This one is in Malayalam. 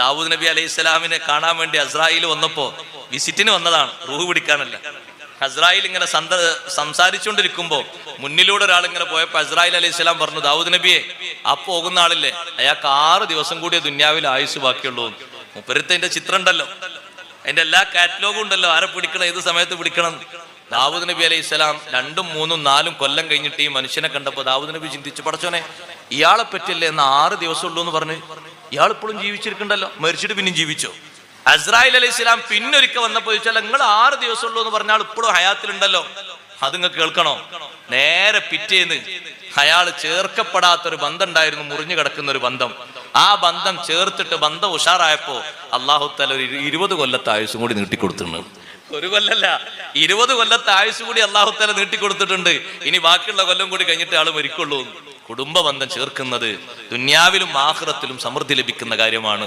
ദാവൂദ് നബി അലൈഹി സ്വലാമിനെ കാണാൻ വേണ്ടി അസ്രായിൽ വന്നപ്പോ വിസിറ്റിന് വന്നതാണ്. റൂഹ് പിടിക്കാനല്ല. അസ്രായിൽ ഇങ്ങനെ സന്ത സംസാരിച്ചുകൊണ്ടിരിക്കുമ്പോ മുന്നിലൂടെ ഒരാൾ ഇങ്ങനെ പോയപ്പോ അസ്രായിൽ അലൈഹി സ്വലാം പറഞ്ഞു ദാവൂദ് നബിയെ ആ പോകുന്ന ആളില്ലേ? അയാൾക്ക് ആറ് ദിവസം കൂടിയ ദുന്യാവിൽ ആയുസ് ബാക്കിയുള്ളൂ. മുപ്പരത്തിന്റെ ചിത്രം ഉണ്ടല്ലോ. അതിന്റെ എല്ലാ കാറ്റലോഗും ഉണ്ടല്ലോ. ആരെ പിടിക്കണം ഏത് സമയത്ത് പിടിക്കണം? ദാവൂദ് നബി അലൈഹി സ്വലാം രണ്ടും മൂന്നും നാലും കൊല്ലം കഴിഞ്ഞിട്ട് ഈ മനുഷ്യനെ കണ്ടപ്പോ ദാവൂദ് നബി ചിന്തിച്ചു പടച്ചോനെ ഇയാളെ പറ്റില്ലേ എന്ന് ആറ് ദിവസം ഉള്ളൂ എന്ന് പറഞ്ഞ് ഇയാൾ ഇപ്പോഴും ജീവിച്ചിരിക്കണ്ടല്ലോ? മരിച്ചിട്ട് പിന്നെയും ജീവിച്ചോ? അസ്രായിൽ അലൈഹി സ്വലാം പിന്നൊരിക്ക വന്നപ്പോ ചോദിച്ചാൽ നിങ്ങൾ ആറ് ദിവസം ഉള്ളൂ എന്ന് പറഞ്ഞാൽ ഇപ്പോഴും ഹയാത്തിലുണ്ടല്ലോ? അത് നിങ്ങൾ കേൾക്കണോ? നേരെ പിറ്റേന്ന് അയാൾ ചേർക്കപ്പെടാത്തൊരു ബന്ധം ഉണ്ടായിരുന്നു മുറിഞ്ഞു കിടക്കുന്ന ഒരു ബന്ധം. ആ ബന്ധം ചേർത്തിട്ട് ബന്ധം ഉഷാറായപ്പോ അള്ളാഹുത്തല ഒരു ഇരു- ഇരുപത് കൊല്ലത്തെ ആയുസും കൂടി നീട്ടിക്കൊടുത്തിട്ടുണ്ട്. ഒരു കൊല്ലല്ല ഇരുപത് കൊല്ലത്തെ ആയുസ് കൂടി അള്ളാഹുത്തല നീട്ടിക്കൊടുത്തിട്ടുണ്ട്. ഇനി ബാക്കിയുള്ള കൊല്ലം കൂടി കഴിഞ്ഞിട്ട് ആൾ മരിക്കുള്ളൂ കുടുംബ ബന്ധം ചേർക്കുന്നത് ദുന്യാവിലും ആഹ്റത്തിലും സമൃദ്ധി ലഭിക്കുന്ന കാര്യമാണ്.